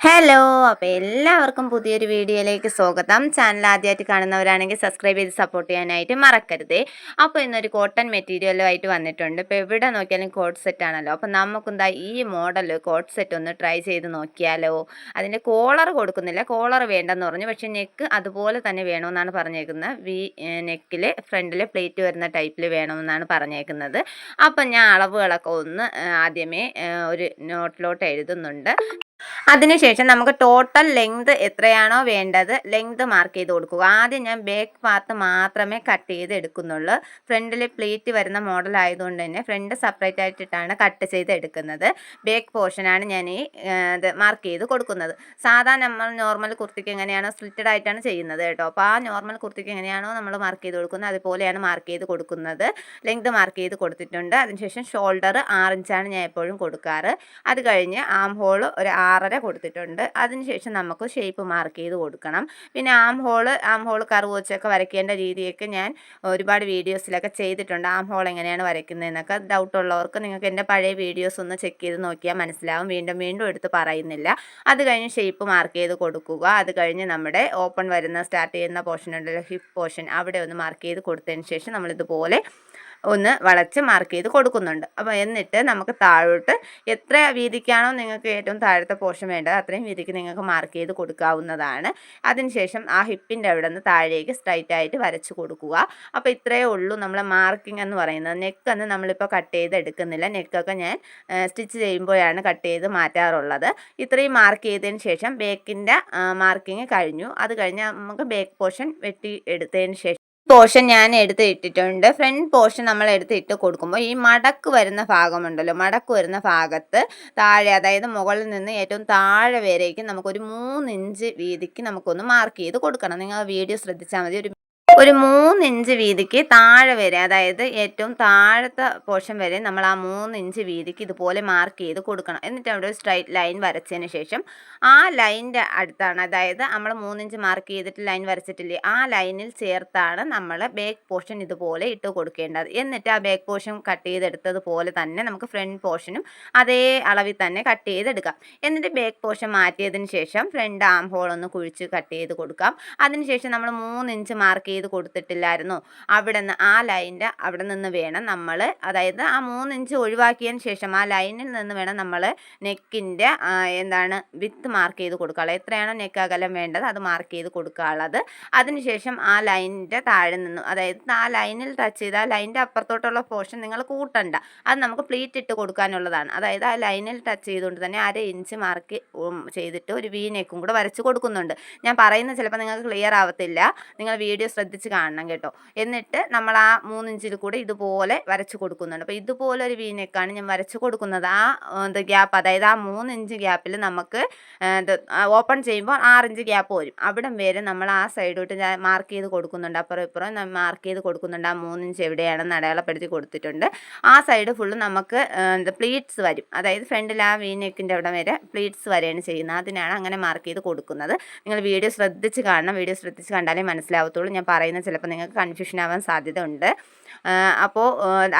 Hello അപ്പോൾ എല്ലാവർക്കും പുതിയൊരു വീഡിയോയിലേക്ക് സ്വാഗതം. ചാനൽ ആദ്യമായിട്ട് കാണുന്നവരാണെങ്കിൽ സബ്സ്ക്രൈബ് ചെയ്ത് സപ്പോർട്ട് ചെയ്യാനായിട്ട് മറക്കരുത്. അപ്പോൾ ഇന്നൊരു കോട്ടൺ മെറ്റീരിയലുമായിട്ട് വന്നിട്ടുണ്ട്. ഇപ്പോൾ എവിടെ നോക്കിയാലും കോട്ട് സെറ്റ് ആണല്ലോ. അപ്പോൾ നമുക്കെന്താ ഈ മോഡൽ കോട്ട് സെറ്റ് ഒന്ന് ട്രൈ ചെയ്ത് നോക്കിയാലോ? അതിന്റെ കോളർ കൊടുക്കുന്നില്ല. കോളർ വേണ്ടെന്ന് പറഞ്ഞു. പക്ഷേ നെക്ക് അതുപോലെ തന്നെ വേണമെന്നാണ് പറഞ്ഞേക്കുന്നത്. വി നെക്കിൽ ഫ്രണ്ടിൽ പ്ലേറ്റ് വരുന്ന ടൈപ്പിൽ വേണമെന്നാണ് പറഞ്ഞേക്കുന്നത്. അപ്പം ഞാൻ അളവുകളൊക്കെ ഒന്ന് ആദ്യമേ ഒരു നോട്ടിലോട്ട് എഴുതുന്നുണ്ട്. അതിനുശേഷം നമുക്ക് ടോട്ടൽ ലെങ്ത് എത്രയാണോ വേണ്ടത് ലെങ്ത് മാർക്ക് ചെയ്ത് കൊടുക്കുക. ആദ്യം ഞാൻ ബാക്ക് പാർട്ട് മാത്രമേ കട്ട് ചെയ്ത് എടുക്കുന്നുള്ളൂ. ഫ്രണ്ടിൽ പ്ലേറ്റ് വരുന്ന മോഡൽ ആയതുകൊണ്ട് തന്നെ ഫ്രണ്ട് സെപ്പറേറ്റ് ആയിട്ടിട്ടാണ് കട്ട് ചെയ്ത് എടുക്കുന്നത്. ബാക്ക് പോർഷനാണ് ഞാൻ ഈ ഇത് മാർക്ക് ചെയ്ത് കൊടുക്കുന്നത്. സാധാരണ നമ്മൾ നോർമൽ കുർത്തിക്ക് എങ്ങനെയാണോ സ്ലിറ്റഡ് ആയിട്ടാണ് ചെയ്യുന്നത് കേട്ടോ. അപ്പോൾ ആ നോർമൽ കുർത്തിക്ക് എങ്ങനെയാണോ നമ്മൾ മാർക്ക് ചെയ്ത് കൊടുക്കുന്നത് അതുപോലെയാണ് മാർക്ക് ചെയ്ത് കൊടുക്കുന്നത്. ലെങ്ത് മാർക്ക് ചെയ്ത് കൊടുത്തിട്ടുണ്ട്. അതിനുശേഷം ഷോൾഡർ ആറിഞ്ചാണ് ഞാൻ എപ്പോഴും കൊടുക്കാറ്. അത് കഴിഞ്ഞ് ആം ഹോൾ ഒരു ആറര കൊടുത്തിട്ടുണ്ട്. അതിനുശേഷം നമുക്ക് ഷേപ്പ് മാർക്ക് ചെയ്ത് കൊടുക്കണം. പിന്നെ arm hole arm hole curve വെച്ചൊക്കെ വരയ്ക്കേണ്ട രീതിയൊക്കെ ഞാൻ ഒരുപാട് വീഡിയോസിലൊക്കെ ചെയ്തിട്ടുണ്ട്. ആം ഹോൾ എങ്ങനെയാണ് വരയ്ക്കുന്നതെന്നൊക്കെ ഡൗട്ട് ഉള്ളവർക്ക് നിങ്ങൾക്ക് എന്റെ പഴയ വീഡിയോസ് ഒന്ന് ചെക്ക് ചെയ്ത് നോക്കിയാൽ മനസ്സിലാവും. വീണ്ടും വീണ്ടും എടുത്ത് പറയുന്നില്ല. അത് കഴിഞ്ഞ് ഷേപ്പ് മാർക്ക് ചെയ്ത് കൊടുക്കുക. അത് കഴിഞ്ഞ് നമ്മുടെ ഓപ്പൺ വരുന്ന സ്റ്റാർട്ട് ചെയ്യുന്ന പോർഷൻ ഉണ്ടല്ലോ ഹിപ്പ് പോർഷൻ അവിടെ ഒന്ന് മാർക്ക് ചെയ്ത് കൊടുത്തതിന് ശേഷം നമ്മളിതുപോലെ ഒന്ന് വളച്ച് മാർക്ക് ചെയ്ത് കൊടുക്കുന്നുണ്ട്. അപ്പോൾ എന്നിട്ട് നമുക്ക് താഴോട്ട് എത്ര വീതിക്കാണോ നിങ്ങൾക്ക് ഏറ്റവും താഴത്തെ പോർഷൻ വേണ്ടത് അത്രയും വീതിക്ക് നിങ്ങൾക്ക് മാർക്ക് ചെയ്ത് കൊടുക്കാവുന്നതാണ്. അതിനുശേഷം ആ ഹിപ്പിന്റെ അവിടെ നിന്ന് താഴേക്ക് സ്ട്രൈറ്റ് ആയിട്ട് വരച്ച് കൊടുക്കുക. അപ്പോൾ ഇത്രയേ ഉള്ളൂ നമ്മളെ മാർക്കിംഗ് എന്ന് പറയുന്നത്. നെക്ക് നെക്കൊന്നും നമ്മളിപ്പോൾ കട്ട് ചെയ്ത് എടുക്കുന്നില്ല. നെക്കൊക്കെ ഞാൻ സ്റ്റിച്ച് ചെയ്യുമ്പോഴാണ് കട്ട് ചെയ്ത് മാറ്റാറുള്ളത്. ഇത്രയും മാർക്ക് ചെയ്തതിന് ശേഷം ബേക്കിന്റെ മാർക്കിങ് കഴിഞ്ഞു. അത് കഴിഞ്ഞ് നമുക്ക് ബേക്ക് പോർഷൻ വെട്ടി എടുത്തതിന് ശേഷം പോർഷൻ ഞാൻ എടുത്ത് ഇട്ടിട്ടുണ്ട്. ഫ്രണ്ട് പോർഷൻ നമ്മൾ എടുത്ത് ഇട്ട് കൊടുക്കുമ്പോൾ ഈ മടക്ക് വരുന്ന ഭാഗമുണ്ടല്ലോ. മടക്ക് വരുന്ന ഭാഗത്ത് താഴെ അതായത് മുകളിൽ നിന്ന് ഏറ്റവും താഴെ വരേക്കും നമുക്കൊരു മൂന്ന് ഇഞ്ച് വീതിക്ക് നമുക്കൊന്ന് മാർക്ക് ചെയ്ത് കൊടുക്കണം. നിങ്ങൾ വീഡിയോ ശ്രദ്ധിച്ചാൽ മതി. ഒരു ഒരു മൂന്നിഞ്ച് വീതിക്ക് താഴെ വരെ അതായത് ഏറ്റവും താഴത്തെ പോർഷൻ വരെ നമ്മൾ ആ മൂന്നിഞ്ച് വീതിക്ക് ഇതുപോലെ മാർക്ക് ചെയ്ത് കൊടുക്കണം. എന്നിട്ട് അവിടെ ഒരു സ്ട്രൈറ്റ് ലൈൻ വരച്ചതിന് ശേഷം ആ ലൈനിന്റെ അടുത്താണ് അതായത് നമ്മൾ മൂന്നിഞ്ച് മാർക്ക് ചെയ്തിട്ട് ലൈൻ വരച്ചിട്ടില്ലേ ആ ലൈനിൽ ചേർത്താണ് നമ്മൾ ബാക്ക് പോർഷൻ ഇതുപോലെ ഇട്ട് കൊടുക്കേണ്ടത്. എന്നിട്ട് ആ ബാക്ക് പോർഷൻ കട്ട് ചെയ്തെടുത്തതുപോലെ തന്നെ നമുക്ക് ഫ്രണ്ട് പോർഷനും അതേ അളവിൽ തന്നെ കട്ട് ചെയ്തെടുക്കാം. എന്നിട്ട് ബാക്ക് പോർഷൻ മാറ്റിയതിന് ശേഷം ഫ്രണ്ട് ആം ഹോൾ ഒന്ന് കുഴിച്ച് കട്ട് ചെയ്ത് കൊടുക്കാം. അതിനുശേഷം നമ്മൾ മൂന്നിഞ്ച് മാർക്ക് ചെയ്ത് കൊടുത്തിട്ടില്ലായിരുന്നോ. അവിടെ നിന്ന് ആ ലൈനിന്റെ അവിടെ നിന്ന് വേണം നമ്മൾ അതായത് ആ മൂന്ന് ഇഞ്ച് ഒഴിവാക്കിയതിന് ശേഷം ആ ലൈനിൽ നിന്ന് വേണം നമ്മൾ നെക്കിന്റെ എന്താണ് വിത്ത് മാർക്ക് ചെയ്ത് കൊടുക്കാനുള്ളത് എത്രയാണോ നെക്ക് അകലം വേണ്ടത് അത് മാർക്ക് ചെയ്ത് കൊടുക്കാനുള്ളത്. അതിനുശേഷം ആ ലൈനിന്റെ താഴെ നിന്ന് അതായത് ആ ലൈനിൽ ടച്ച് ചെയ്ത് ആ ലൈനിന്റെ അപ്പുറത്തോട്ടുള്ള പോർഷൻ നിങ്ങൾ കൂട്ടണ്ട. അത് നമുക്ക് പ്ലീറ്റ് ഇട്ട് കൊടുക്കാനുള്ളതാണ്. അതായത് ആ ലൈനിൽ ടച്ച് ചെയ്തുകൊണ്ട് തന്നെ അര ഇഞ്ച് മാർക്ക് ചെയ്തിട്ട് ഒരു വി നെക്കും കൂടെ വരച്ച് കൊടുക്കുന്നുണ്ട്. ഞാൻ പറയുന്നത് ചിലപ്പോൾ നിങ്ങൾക്ക് ക്ലിയർ ആവത്തില്ല. നിങ്ങൾ വീഡിയോ ശ്രദ്ധിച്ച് കാണണം കേട്ടോ. എന്നിട്ട് നമ്മൾ ആ മൂന്നിഞ്ചിൽ കൂടെ ഇതുപോലെ വരച്ച് കൊടുക്കുന്നുണ്ട്. അപ്പോൾ ഇതുപോലെ ഒരു വീനേക്കാണ് ഞാൻ വരച്ച് കൊടുക്കുന്നത്. ആ ഗ്യാപ്പ് അതായത് ആ മൂന്നിഞ്ച് ഗ്യാപ്പിൽ നമുക്ക് ഓപ്പൺ ചെയ്യുമ്പോൾ ആറിഞ്ച് ഗ്യാപ്പ് വരും. അവിടെ വരെ നമ്മൾ ആ സൈഡോട്ട് ഞാൻ മാർക്ക് ചെയ്ത് കൊടുക്കുന്നുണ്ട്. അപ്പുറം ഇപ്പുറം മാർക്ക് ചെയ്ത് കൊടുക്കുന്നുണ്ട്. ആ മൂന്നിഞ്ച് എവിടെയാണെന്ന് അടയാളപ്പെടുത്തി കൊടുത്തിട്ടുണ്ട്. ആ സൈഡ് ഫുള്ള് നമുക്ക് പ്ലീറ്റ്സ് വരും. അതായത് ഫ്രണ്ടിൽ ആ വി നെക്കിന്റെ അവിടെ വരെ പ്ലീറ്റ്സ് വരെയാണ് ചെയ്യുന്നത്. അതിനാണ് അങ്ങനെ മാർക്ക് ചെയ്ത് കൊടുക്കുന്നത്. നിങ്ങൾ വീഡിയോ ശ്രദ്ധിച്ച് കാണണം. വീഡിയോ ശ്രദ്ധിച്ച് കണ്ടാലേ മനസ്സിലാവത്തുള്ളൂ. ഞാൻ പറയുന്നത് ചിലപ്പോൾ നിങ്ങൾക്ക് കൺഫ്യൂഷൻ ആവാൻ സാധ്യത ഉണ്ട് അപ്പോൾ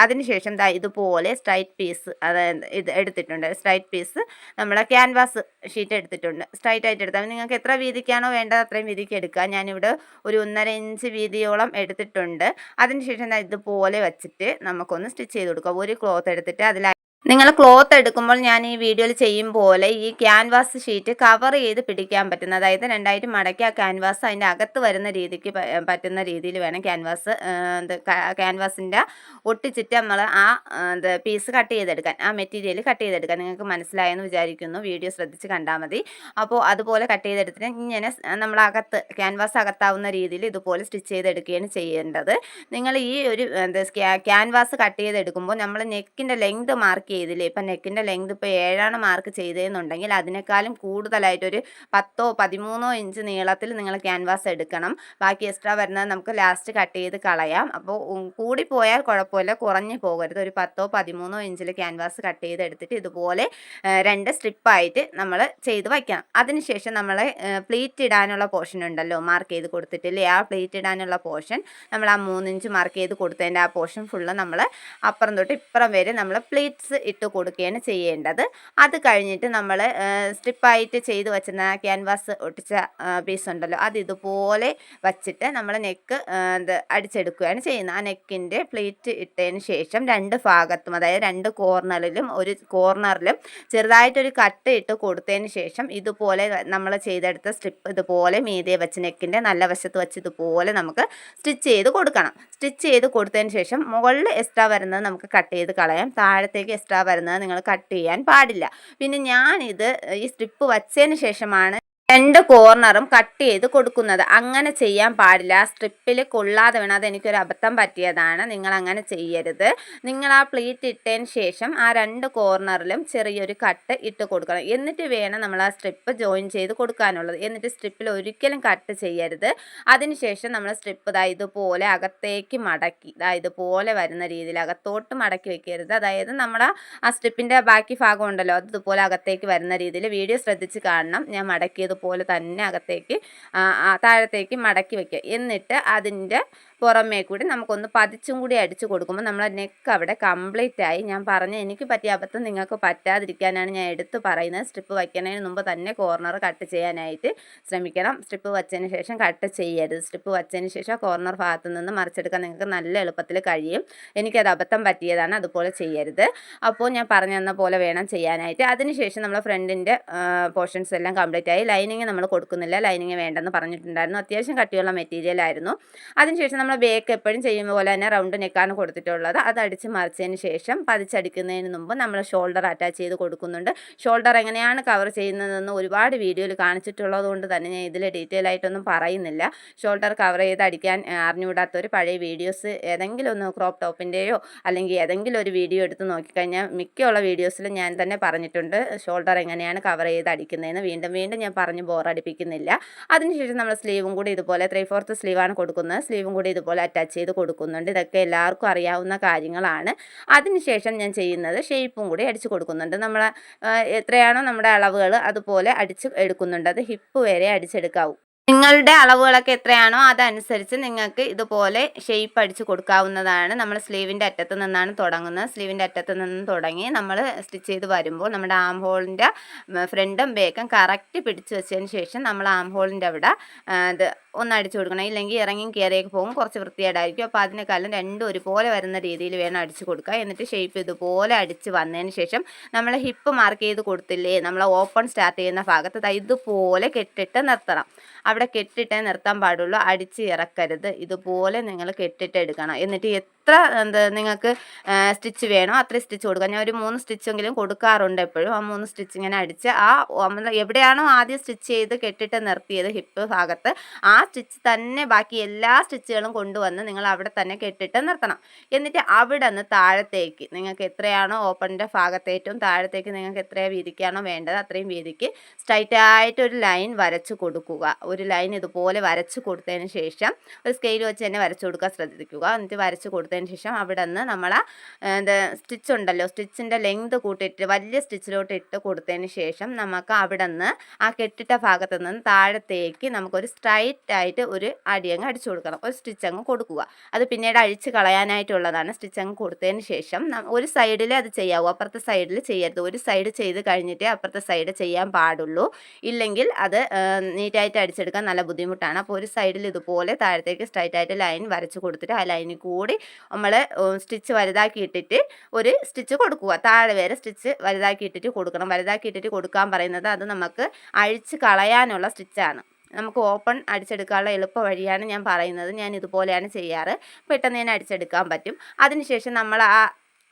അതിനുശേഷം ദാ ഇതുപോലെ സ്ട്രൈറ്റ് പീസ് അതായത് ഇത് എടുത്തിട്ടുണ്ട്. സ്ട്രൈറ്റ് പീസ് നമ്മളെ ക്യാൻവാസ് ഷീറ്റ് എടുത്തിട്ടുണ്ട്. സ്ട്രൈറ്റ് ആയിട്ട് എടുത്താൽ നിങ്ങൾക്ക് എത്ര വീതിക്കാണോ വേണ്ടത് അത്രയും വീതിക്ക് എടുക്കുക ഞാനിവിടെ ഒരു ഒന്നര ഇഞ്ച് വീതിയോളം എടുത്തിട്ടുണ്ട്. അതിനുശേഷം ഇതുപോലെ വെച്ചിട്ട് നമുക്കൊന്ന് സ്റ്റിച്ച് ചെയ്ത് കൊടുക്കുക ഒരു ക്ലോത്ത് എടുത്തിട്ട് അതിൽ നിങ്ങൾ ക്ലോത്ത് എടുക്കുമ്പോൾ ഞാൻ ഈ വീഡിയോയിൽ ചെയ്യും പോലെ ഈ ക്യാൻവാസ് ഷീറ്റ് കവർ ചെയ്ത് പിടിക്കാൻ പറ്റുന്ന അതായത് രണ്ടായിട്ട് മടക്കിയ ക്യാൻവാസ് അതിന്റെ അകത്ത് വരുന്ന രീതിക്ക് പറ്റുന്ന രീതിയിൽ വേണം ക്യാൻവാസ് ക്യാൻവാസിന്റെ ഒട്ടിച്ചിട്ട് നമ്മൾ ആ എന്ത് പീസ് കട്ട് ചെയ്തെടുക്കാൻ ആ മെറ്റീരിയൽ കട്ട് ചെയ്തെടുക്കാൻ നിങ്ങൾക്ക് മനസ്സിലായെന്ന് വിചാരിക്കുന്നു. വീഡിയോ ശ്രദ്ധിച്ച് കണ്ടാൽ മതി. അപ്പോൾ അതുപോലെ കട്ട് ചെയ്തെടുത്തിട്ട് ഇങ്ങനെ നമ്മൾ അകത്ത് ക്യാൻവാസ് അകത്താവുന്ന രീതിയിൽ ഇതുപോലെ സ്റ്റിച്ച് ചെയ്തെടുക്കുകയാണ് ചെയ്യേണ്ടത്. നിങ്ങൾ ഈ ഒരു എന്താ ക്യാൻവാസ് കട്ട് ചെയ്തെടുക്കുമ്പോൾ നമ്മൾ നെക്കിന്റെ ലെങ്ത് മാർക്ക് ചെയ്തില്ലേ? ഇപ്പം നെക്കിന്റെ ലെങ്ത് ഇപ്പോൾ ഏഴാണ് മാർക്ക് ചെയ്തതെന്നുണ്ടെങ്കിൽ അതിനേക്കാളും കൂടുതലായിട്ടൊരു പത്തോ പതിമൂന്നോ ഇഞ്ച് നീളത്തിൽ നിങ്ങൾ ക്യാൻവാസ് എടുക്കണം. ബാക്കി എക്സ്ട്രാ വരുന്നത് നമുക്ക് ലാസ്റ്റ് കട്ട് ചെയ്ത് കളയാം. അപ്പോൾ കൂടിപ്പോയാൽ കുഴപ്പമില്ല. കുറഞ്ഞു പോകരുത്. ഒരു പത്തോ പതിമൂന്നോ ഇഞ്ചിൽ ക്യാൻവാസ് കട്ട് ചെയ്തെടുത്തിട്ട് ഇതുപോലെ രണ്ട് സ്ട്രിപ്പായിട്ട് നമ്മൾ ചെയ്ത് വയ്ക്കണം അതിനുശേഷം നമ്മൾ പ്ലീറ്റ് ഇടാനുള്ള പോർഷൻ ഉണ്ടല്ലോ മാർക്ക് ചെയ്ത് കൊടുത്തിട്ടില്ലേ? ആ പ്ലീറ്റ് ഇടാനുള്ള പോർഷൻ നമ്മൾ ആ മൂന്നിഞ്ച് മാർക്ക് ചെയ്ത് കൊടുത്തതിന്റെ ആ പോർഷൻ ഫുള്ള് നമ്മൾ അപ്പുറം തൊട്ട് ഇപ്പുറം വരെ നമ്മൾ പ്ലീറ്റ്സ് ഇട്ട് കൊടുക്കുകയാണ് ചെയ്യേണ്ടത്. അത് കഴിഞ്ഞിട്ട് നമ്മൾ സ്ട്രിപ്പായിട്ട് ചെയ്ത് വെച്ചിരുന്ന ക്യാൻവാസ് ഒട്ടിച്ച പീസ് ഉണ്ടല്ലോ അത് ഇതുപോലെ വച്ചിട്ട് നമ്മൾ നെക്ക് ഇത് അടിച്ചെടുക്കുകയാണ് ചെയ്യുന്നത്. ആ നെക്കിന്റെ പ്ലേറ്റ് ഇട്ടതിന് ശേഷം രണ്ട് ഭാഗത്തും അതായത് രണ്ട് കോർണറിലും ഒരു കോർണറിലും ചെറുതായിട്ടൊരു കട്ട് ഇട്ട് കൊടുത്തതിന് ശേഷം ഇതുപോലെ നമ്മൾ ചെയ്തെടുത്ത സ്ട്രിപ്പ് ഇതുപോലെ മീതെ വെച്ച് നെക്കിന്റെ നല്ല വശത്ത് വെച്ച് ഇതുപോലെ നമുക്ക് സ്റ്റിച്ച് ചെയ്ത് കൊടുക്കണം. സ്റ്റിച്ച് ചെയ്ത് കൊടുത്തതിന് ശേഷം മുകളിൽ എക്സ്ട്രാ വരുന്നത് നമുക്ക് കട്ട് ചെയ്ത് കളയാം. താഴത്തേക്ക് എക്സ്ട്രാ വരുന്നത് നിങ്ങൾ കട്ട് ചെയ്യാൻ പാടില്ല. പിന്നെ ഞാനിത് ഈ സ്ട്രിപ്പ് വച്ചതിന് ശേഷമാണ് രണ്ട് കോർണറും കട്ട് ചെയ്ത് കൊടുക്കുന്നത്. അങ്ങനെ ചെയ്യാൻ പാടില്ല. സ്ട്രിപ്പിൽ കൊള്ളാതെ വേണം അതെനിക്കൊരു അബദ്ധം പറ്റിയതാണ്. നിങ്ങൾ അങ്ങനെ ചെയ്യരുത്. നിങ്ങൾ ആ പ്ലീറ്റ് ഇട്ടതിന് ശേഷം ആ രണ്ട് കോർണറിലും ചെറിയൊരു കട്ട് ഇട്ട് കൊടുക്കണം. എന്നിട്ട് വേണം നമ്മൾ ആ സ്ട്രിപ്പ് ജോയിൻ ചെയ്ത് കൊടുക്കാനുള്ളത്. എന്നിട്ട് സ്ട്രിപ്പിൽ ഒരിക്കലും കട്ട് ചെയ്യരുത്. അതിനുശേഷം നമ്മൾ സ്ട്രിപ്പ് ഇതാ ഇതുപോലെ അകത്തേക്ക് മടക്കി ഇതാ ഇതുപോലെ വരുന്ന രീതിയിൽ അകത്തോട്ട് മടക്കി വെക്കരുത്. അതായത് നമ്മുടെ ആ സ്ട്രിപ്പിന്റെ ബാക്കി ഭാഗം ഉണ്ടല്ലോ അതുപോലെ അകത്തേക്ക് വരുന്ന രീതിയിൽ വീഡിയോ ശ്രദ്ധിച്ച് കാണണം. ഞാൻ മടക്കിയത് പോലെ തന്നെ അകത്തേക്ക് താഴത്തേക്ക് മടക്കി വയ്ക്കുക എന്നിട്ട് അതിന്റെ പുറമേ കൂടി നമുക്കൊന്ന് പതിച്ചും കൂടി അടിച്ചു കൊടുക്കുമ്പോൾ നമ്മളെ നെക്ക് അവിടെ കംപ്ലീറ്റ് ആയി. ഞാൻ പറഞ്ഞ എനിക്ക് പറ്റിയ അബദ്ധം നിങ്ങൾക്ക് പറ്റാതിരിക്കാനാണ് ഞാൻ എടുത്തു പറയുന്നത്. സ്ട്രിപ്പ് വയ്ക്കുന്നതിന് മുമ്പ് തന്നെ കോർണർ കട്ട് ചെയ്യാനായിട്ട് ശ്രമിക്കണം. സ്ട്രിപ്പ് വച്ചതിന് ശേഷം കട്ട് ചെയ്യരുത്. സ്ട്രിപ്പ് വച്ചതിന് ശേഷം കോർണർ ഭാഗത്ത് നിന്ന് മറിച്ചെടുക്കാൻ നിങ്ങൾക്ക് നല്ല എളുപ്പത്തിൽ കഴിയും. എനിക്കത് അബദ്ധം പറ്റിയതാണ്. അതുപോലെ ചെയ്യരുത്. അപ്പോൾ ഞാൻ പറഞ്ഞു പോലെ വേണം ചെയ്യാനായിട്ട്. അതിനുശേഷം നമ്മൾ ഫ്രണ്ടിന്റെ പോർഷൻസ് എല്ലാം കംപ്ലീറ്റ് ആയി. ലൈനിങ് നമ്മൾ കൊടുക്കുന്നില്ല. ലൈനിങ് വേണ്ടെന്ന് പറഞ്ഞിട്ടുണ്ടായിരുന്നു. അത്യാവശ്യം കട്ടിയുള്ള മെറ്റീരിയൽ ആയിരുന്നു. അതിനുശേഷം നമ്മൾ ബേക്ക് എപ്പോഴും ചെയ്യുമ്പോൾ പോലെ തന്നെ റൗണ്ട് നെക്കാണ് കൊടുത്തിട്ടുള്ളത്. അത് അടിച്ച് മറിച്ചതിന് ശേഷം പതിച്ചടിക്കുന്നതിന് മുമ്പ് നമ്മൾ ഷോൾഡർ അറ്റാച്ച് ചെയ്ത് കൊടുക്കുന്നുണ്ട്. ഷോൾഡർ എങ്ങനെയാണ് കവർ ചെയ്യുന്നതെന്ന് ഒരുപാട് വീഡിയോയിൽ കാണിച്ചിട്ടുള്ളത് കൊണ്ട് തന്നെ ഞാൻ ഇതിൽ ഡീറ്റെയിൽ ആയിട്ടൊന്നും പറയുന്നില്ല. ഷോൾഡർ കവർ ചെയ്ത് അടിക്കാൻ അറിഞ്ഞുകൂടാത്തൊരു പഴയ വീഡിയോസ് ഏതെങ്കിലും ഒന്ന് ക്രോപ്പ് ടോപ്പിന്റെയോ അല്ലെങ്കിൽ ഏതെങ്കിലും ഒരു വീഡിയോ എടുത്ത് നോക്കിക്കഴിഞ്ഞാൽ മിക്കുള്ള വീഡിയോസിൽ ഞാൻ തന്നെ പറഞ്ഞിട്ടുണ്ട്. ഷോൾഡർ എങ്ങനെയാണ് കവർ ചെയ്ത് അടിക്കുന്നതെന്ന്. വീണ്ടും വീണ്ടും ഞാൻ പറഞ്ഞ് ബോറടിപ്പിക്കുന്നില്ല. അതിനുശേഷം നമ്മൾ സ്ലീവും കൂടി ഇതുപോലെ ത്രീ ഫോർത്ത് സ്ലീവാണ് കൊടുക്കുന്നത്. സ്ലീവും കൂടി ഇതുപോലെ അറ്റാച്ച് ചെയ്ത് കൊടുക്കുന്നുണ്ട്. ഇതൊക്കെ എല്ലാവർക്കും അറിയാവുന്ന കാര്യങ്ങളാണ്. അതിനുശേഷം ഞാൻ ചെയ്യുന്നത് ഷേപ്പും കൂടി അടിച്ച് കൊടുക്കുന്നുണ്ട്. നമ്മൾ എത്രയാണോ നമ്മുടെ അളവുകൾ അതുപോലെ അടിച്ച് എടുക്കുന്നുണ്ട്. അത് ഹിപ്പ് വരെ അടിച്ചെടുക്കാവൂ. നിങ്ങളുടെ അളവുകളൊക്കെ എത്രയാണോ അതനുസരിച്ച് നിങ്ങൾക്ക് ഇതുപോലെ ഷേപ്പ് അടിച്ച് കൊടുക്കാവുന്നതാണ്. നമ്മൾ സ്ലീവിന്റെ അറ്റത്ത് നിന്നാണ് തുടങ്ങുന്നത്. സ്ലീവിന്റെ അറ്റത്ത് നിന്ന് തുടങ്ങി നമ്മൾ സ്റ്റിച്ച് ചെയ്ത് വരുമ്പോൾ നമ്മുടെ ആം ഹോളിന്റെ ഫ്രണ്ടും ബേക്കും കറക്റ്റ് പിടിച്ച് വെച്ചതിന് ശേഷം നമ്മൾ ആം ഹോളിന്റെ അവിടെ ഇത് ഒന്ന് അടിച്ചു കൊടുക്കണം. ഇല്ലെങ്കിൽ ഇറങ്ങിയും കയറിയൊക്കെ പോകും. കുറച്ച് വൃത്തിയായിട്ടായിരിക്കും അപ്പോൾ അതിനേക്കാളും രണ്ടും ഒരുപോലെ വരുന്ന രീതിയിൽ വേണം അടിച്ച് കൊടുക്കുക എന്നിട്ട് ഷേപ്പ് ഇതുപോലെ അടിച്ച് വന്നതിന് ശേഷം നമ്മൾ ഹിപ്പ് മാർക്ക് ചെയ്ത് കൊടുത്തില്ലേ? നമ്മൾ ഓപ്പൺ സ്റ്റാർട്ട് ചെയ്യുന്ന ഭാഗത്ത് ഇതുപോലെ കെട്ടിട്ട് നിർത്തണം. അവിടെ കെട്ടിട്ടേ നിർത്താൻ പാടുള്ളൂ. അടിച്ച് ഇറക്കരുത്. ഇതുപോലെ നിങ്ങൾ കെട്ടിട്ട് എടുക്കണം. എന്നിട്ട് എത്ര എന്ത് നിങ്ങൾക്ക് സ്റ്റിച്ച് വേണോ അത്രയും സ്റ്റിച്ച് കൊടുക്കുക. ഞാൻ ഒരു മൂന്ന് സ്റ്റിച്ചെങ്കിലും കൊടുക്കാറുണ്ട് എപ്പോഴും. ആ മൂന്ന് സ്റ്റിച്ച് ഇങ്ങനെ അടിച്ച് ആ എവിടെയാണോ ആദ്യം സ്റ്റിച്ച് ചെയ്ത് കെട്ടിട്ട് നിർത്തിയത് ഹിപ്പ് ഭാഗത്ത് ആ സ്റ്റിച്ച് തന്നെ ബാക്കി എല്ലാ സ്റ്റിച്ചുകളും കൊണ്ടുവന്ന് നിങ്ങൾ അവിടെ തന്നെ കെട്ടിട്ട് നിർത്തണം. എന്നിട്ട് അവിടെ നിന്ന് താഴത്തേക്ക് നിങ്ങൾക്ക് എത്രയാണോ ഓപ്പണിന്റെ ഭാഗത്ത് ഏറ്റവും താഴത്തേക്ക് നിങ്ങൾക്ക് എത്രയാണ് വീതിക്കാണോ വേണ്ടത് അത്രയും വീതിക്ക് സ്ട്രൈറ്റ് ആയിട്ട് ഒരു ലൈൻ വരച്ച് കൊടുക്കുക. ഒരു ലൈൻ ഇതുപോലെ വരച്ച് കൊടുത്തതിന് ശേഷം ഒരു സ്കെയിൽ വെച്ച് തന്നെ വരച്ചു കൊടുക്കാൻ ശ്രദ്ധിക്കുക. എന്നിട്ട് വരച്ച് കൊടുത്ത് കൊടുത്തതിന് ശേഷം അവിടെ നിന്ന് നമ്മൾ എന്താ സ്റ്റിച്ച് ഉണ്ടല്ലോ സ്റ്റിച്ചിന്റെ ലെങ്ത് കൂട്ടിയിട്ട് വലിയ സ്റ്റിച്ചിലോട്ട് ഇട്ട് കൊടുത്തതിന് ശേഷം നമുക്ക് അവിടെ നിന്ന് ആ കെട്ടിട്ട ഭാഗത്ത് നിന്ന് താഴത്തേക്ക് നമുക്കൊരു സ്ട്രൈറ്റ് ആയിട്ട് ഒരു അടിയങ്ങ് അടിച്ചു കൊടുക്കണം. ഒരു സ്റ്റിച്ച് അങ്ങ് കൊടുക്കുക. അത് പിന്നീട് അഴിച്ച് കളയാനായിട്ടുള്ളതാണ്. സ്റ്റിച്ച് അങ്ങ് കൊടുത്തതിന് ശേഷം ഒരു സൈഡിൽ അത് ചെയ്യാവൂ. അപ്പുറത്തെ സൈഡിൽ ചെയ്യരുത്. ഒരു സൈഡ് ചെയ്ത് കഴിഞ്ഞിട്ട് അപ്പുറത്തെ സൈഡ് ചെയ്യാൻ പാടുള്ളൂ. ഇല്ലെങ്കിൽ അത് നീറ്റായിട്ട് അടിച്ചെടുക്കാൻ നല്ല ബുദ്ധിമുട്ടാണ്. അപ്പോൾ ഒരു സൈഡിൽ ഇതുപോലെ താഴത്തേക്ക് സ്ട്രൈറ്റ് ആയിട്ട് ലൈൻ വരച്ച് കൊടുത്തിട്ട് ആ ലൈനിൽ കൂടി നമ്മൾ സ്റ്റിച്ച് വലുതാക്കി ഇട്ടിട്ട് ഒരു സ്റ്റിച്ച് കൊടുക്കുക. താഴെ വരെ സ്റ്റിച്ച് വലുതാക്കി ഇട്ടിട്ട് കൊടുക്കണം. വലുതാക്കി ഇട്ടിട്ട് കൊടുക്കാൻ പറയുന്നത് അത് നമുക്ക് അഴിച്ച് കളയാനുള്ള സ്റ്റിച്ചാണ് നമുക്ക് ഓപ്പൺ അടിച്ചെടുക്കാനുള്ള എളുപ്പ വഴിയാണ് ഞാൻ പറയുന്നത്. ഞാൻ ഇതുപോലെയാണ് ചെയ്യാറ്. പെട്ടെന്ന് തന്നെ അടിച്ചെടുക്കാൻ പറ്റും. അതിനുശേഷം നമ്മൾ ആ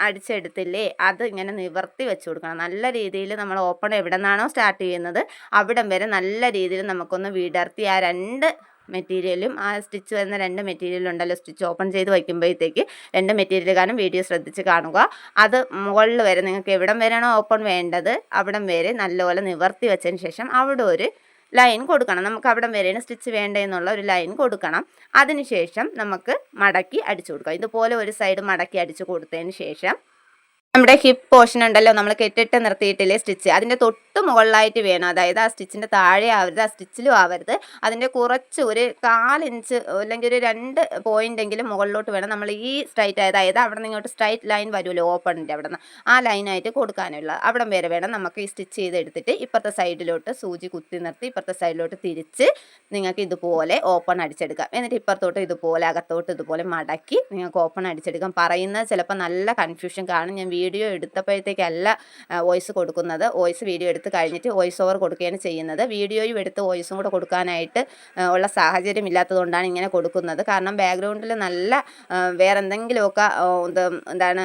അടിച്ചെടുത്തില്ലേ? അത് ഇങ്ങനെ നിവർത്തി വെച്ച് കൊടുക്കണം. നല്ല രീതിയിൽ നമ്മൾ ഓപ്പൺ എവിടെ നിന്നാണോ സ്റ്റാർട്ട് ചെയ്യുന്നത് അവിടം വരെ നല്ല രീതിയിൽ നമുക്കൊന്ന് വിടർത്തി ആ രണ്ട് മെറ്റീരിയലും ആ സ്റ്റിച്ച് വരുന്ന രണ്ട് മെറ്റീരിയലും ഉണ്ടല്ലോ സ്റ്റിച്ച് ഓപ്പൺ ചെയ്ത് വയ്ക്കുമ്പോഴത്തേക്ക് രണ്ട് മെറ്റീരിയൽ കാരണം വീഡിയോ ശ്രദ്ധിച്ച് കാണുക. അത് മുകളിൽ വരെ നിങ്ങൾക്ക് എവിടം വരെയാണോ ഓപ്പൺ വേണ്ടത് അവിടം വരെ നല്ലപോലെ നിവർത്തി വെച്ചതിന് ശേഷം അവിടെ ഒരു ലൈൻ കൊടുക്കണം. നമുക്ക് അവിടെ വരെയാണ് സ്റ്റിച്ച് വേണ്ടതെന്നുള്ള ഒരു ലൈൻ കൊടുക്കണം. അതിനുശേഷം നമുക്ക് മടക്കി അടിച്ചു കൊടുക്കാം. ഇതുപോലെ ഒരു സൈഡ് മടക്കി അടിച്ചു കൊടുത്തതിന് ശേഷം നമ്മുടെ ഹിപ്പ് പോർഷൻ ഉണ്ടല്ലോ നമ്മൾ കെട്ടിട്ട് നിർത്തിയിട്ടില്ലേ സ്റ്റിച്ച് അതിന്റെ തൊട്ട് തൊട്ട് മുകളിലായിട്ട് വേണം. അതായത് ആ സ്റ്റിച്ചിന്റെ താഴെ ആവരുത് ആ സ്റ്റിച്ചിലും ആവരുത്. അതിന്റെ കുറച്ച് ഒരു കാലിഞ്ച് അല്ലെങ്കിൽ ഒരു രണ്ട് പോയിന്റെങ്കിലും മുകളിലോട്ട് വേണം നമ്മൾ ഈ സ്ട്രൈറ്റ് അതായത് അവിടെ നിന്ന് ഇങ്ങോട്ട് സ്ട്രൈറ്റ് ലൈൻ വരുമല്ലോ ഓപ്പണിന്റെ അവിടെ നിന്ന് ആ ലൈനായിട്ട് കൊടുക്കാനുള്ള അവിടം വരെ വേണം നമുക്ക് ഈ സ്റ്റിച്ച് ചെയ്തെടുത്തിട്ട് ഇപ്പുറത്തെ സൈഡിലോട്ട് സൂചി കുത്തി നിർത്തി ഇപ്പുറത്തെ സൈഡിലോട്ട് തിരിച്ച് നിങ്ങൾക്ക് ഇതുപോലെ ഓപ്പൺ അടിച്ചെടുക്കാം. എന്നിട്ട് ഇപ്പുറത്തോട്ട് ഇതുപോലെ അകത്തോട്ട് ഇതുപോലെ മടക്കി നിങ്ങൾക്ക് ഓപ്പൺ അടിച്ചെടുക്കാം. പറയുന്നത് ചിലപ്പോൾ നല്ല കൺഫ്യൂഷൻ കാണും. ഞാൻ വീഡിയോ എടുത്തപ്പോഴത്തേക്കല്ല വോയിസ് കൊടുക്കുന്നത്. വോയിസ് വീഡിയോ എടുത്ത് കഴിഞ്ഞിട്ട് വോയിസ് ഓവർ കൊടുക്കുകയാണ് ചെയ്യുന്നത്. വീഡിയോയും എടുത്ത് വോയിസും കൂടെ കൊടുക്കാനായിട്ട് ഉള്ള സാഹചര്യം ഇല്ലാത്തതുകൊണ്ടാണ് ഇങ്ങനെ കൊടുക്കുന്നത്. കാരണം ബാക്ക്ഗ്രൗണ്ടിൽ നല്ല വേറെ എന്തെങ്കിലുമൊക്കെ എന്താണ്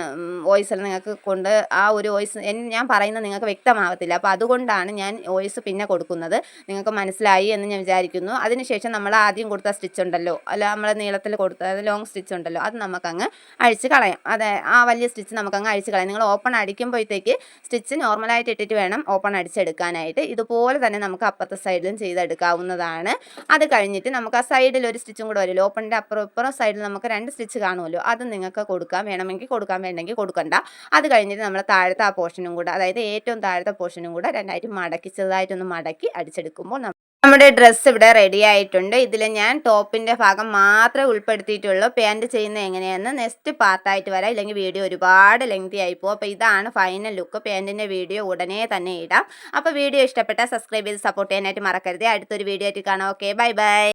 വോയിസിൽ നിങ്ങൾക്ക് കൊണ്ട് ആ ഒരു വോയിസ് ഞാൻ പറയുന്നത് നിങ്ങൾക്ക് വ്യക്തമാവത്തില്ല. അപ്പോൾ അതുകൊണ്ടാണ് ഞാൻ വോയിസ് പിന്നെ കൊടുക്കുന്നത്. നിങ്ങൾക്ക് മനസ്സിലായി എന്ന് ഞാൻ വിചാരിക്കുന്നു. അതിനുശേഷം നമ്മൾ ആദ്യം കൊടുത്ത സ്റ്റിച്ച് ഉണ്ടല്ലോ അല്ല നമ്മൾ നീളത്തിൽ കൊടുത്ത ലോങ് സ്റ്റിച്ച് ഉണ്ടല്ലോ അത് നമുക്കങ്ങ് അഴിച്ച് കളയാം. അതെ ആ വലിയ സ്റ്റിച്ച് നമുക്കങ്ങ് അഴിച്ച് കളയാം. നിങ്ങൾ ഓപ്പൺ അടിക്കുമ്പോഴത്തേക്ക് സ്റ്റിച്ച് നോർമലായിട്ട് ഇട്ടിട്ട് വേണം ഓപ്പൺ അടിച്ചെടുക്കാനായിട്ട് ഇതുപോലെ തന്നെ നമുക്ക് അപ്പുറത്തെ സൈഡിലും ചെയ്തെടുക്കാവുന്നതാണ്. അത് കഴിഞ്ഞിട്ട് നമുക്ക് ആ സൈഡിൽ ഒരു സ്റ്റിച്ചും കൂടെ വരുമല്ലോ. ഓപ്പണിന്റെ അപ്പുറം ഇപ്പുറം സൈഡിൽ നമുക്ക് രണ്ട് സ്റ്റിച്ച് കാണുമല്ലോ. അത് നിങ്ങൾക്ക് കൊടുക്കാം. വേണമെങ്കിൽ കൊടുക്കാം. വേണ്ടെങ്കിൽ കൊടുക്കണ്ട. അത് കഴിഞ്ഞിട്ട് നമ്മൾ താഴത്തെ ആ പോർഷനും കൂടെ അതായത് ഏറ്റവും താഴത്തെ പോർഷനും കൂടെ രണ്ടായിട്ട് മടക്കി ചെറുതായിട്ടൊന്ന് മടക്കി അടിച്ചെടുക്കുമ്പോൾ നമ്മുടെ ഡ്രസ്സ് ഇവിടെ റെഡി ആയിട്ടുണ്ട്. ഇതിൽ ഞാൻ ടോപ്പിന്റെ ഭാഗം മാത്രമേ ഉൾപ്പെടുത്തിയിട്ടുള്ളൂ. പാന്റ് ചെയ്യുന്നത് എങ്ങനെയാണെന്ന് നെക്സ്റ്റ് പാർട്ടായിട്ട് വരാം. ഇല്ലെങ്കിൽ വീഡിയോ ഒരുപാട് ലെങ്തി ആയി പോകും. അപ്പോൾ ഇതാണ് ഫൈനൽ ലുക്ക് പാന്റിന്റെ വീഡിയോ ഉടനെ തന്നെ ഇടാം. അപ്പോൾ വീഡിയോ ഇഷ്ടപ്പെട്ടാൽ സബ്സ്ക്രൈബ് ചെയ്ത് സപ്പോർട്ട് ചെയ്യാനായിട്ട് മറക്കരുത്. അടുത്തൊരു വീഡിയോ ആയിട്ട് കാണാം. Okay bye bye